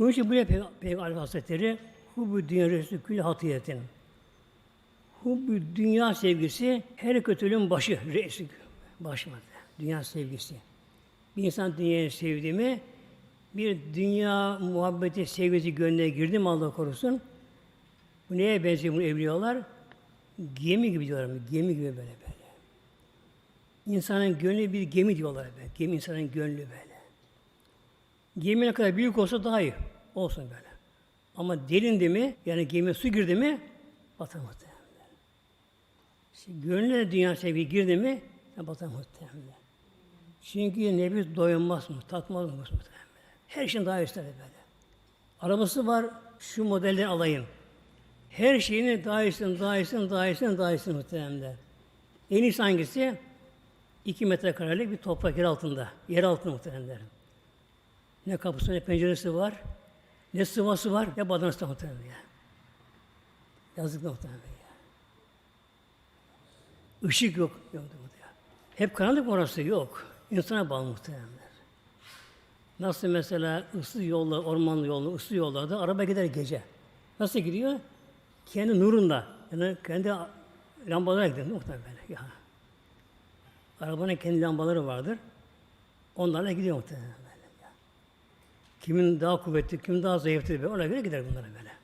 Bunun için buraya Peygamber Peygamber Hazretleri Hubbu dünya resul kül hatiyetin. Hubbu dünya sevgisi her kötülüğün başı, reisi, başmadı. Dünya sevgisi. Bir insan dünyayı sevdi mi, bir dünya muhabbeti, sevgisi gönlüne girdi mi Allah korusun, bu neye benziyor bu evliyalar? Gemi gibi diyorlar, gemi gibi böyle böyle. İnsanın gönlü bir gemi diyorlar böyle. Gemi insanın gönlü böyle. Gemi ne kadar büyük olsa daha iyi. Olsun böyle. Ama delindi mi, yani gemiye su girdi mi, batar muhtemelen. İşte gönlüne dünya sevgi girdi mi, batar muhtemelen. Çünkü nefis doyulmaz mı, tatmaz mı muhtemelen. Her şeyin daha ister böyle. Arabası var, şu modelleri alayım. Her şeyini daha iyisin, daha iyisin, daha iyisin, daha iyisin muhtemelen. En iyisi hangisi? İki metrekarelik bir toprak yer altında. Yer altında muhtemelen. Ne kapısı ne penceresi var. Ne sıvası var ne badanası muhtemelen ya. Yazık muhtemelen ya. Işık yok. yok ya. Hep karanlık orası? Yok. İnsana bağlı muhtemelen. Nasıl mesela ıssız yollar, ormanlı yollar, ıssız yollarda araba gider gece. Nasıl gidiyor? Kendi nurunda. Yani kendi lambalara gidiyor muhtemelen. Ya. Arabanın kendi lambaları vardır. Onlarla gidiyor muhtemelen. Kimin daha kuvvetli, kimin daha zayıftır böyle. Ona göre gider bunlara böyle.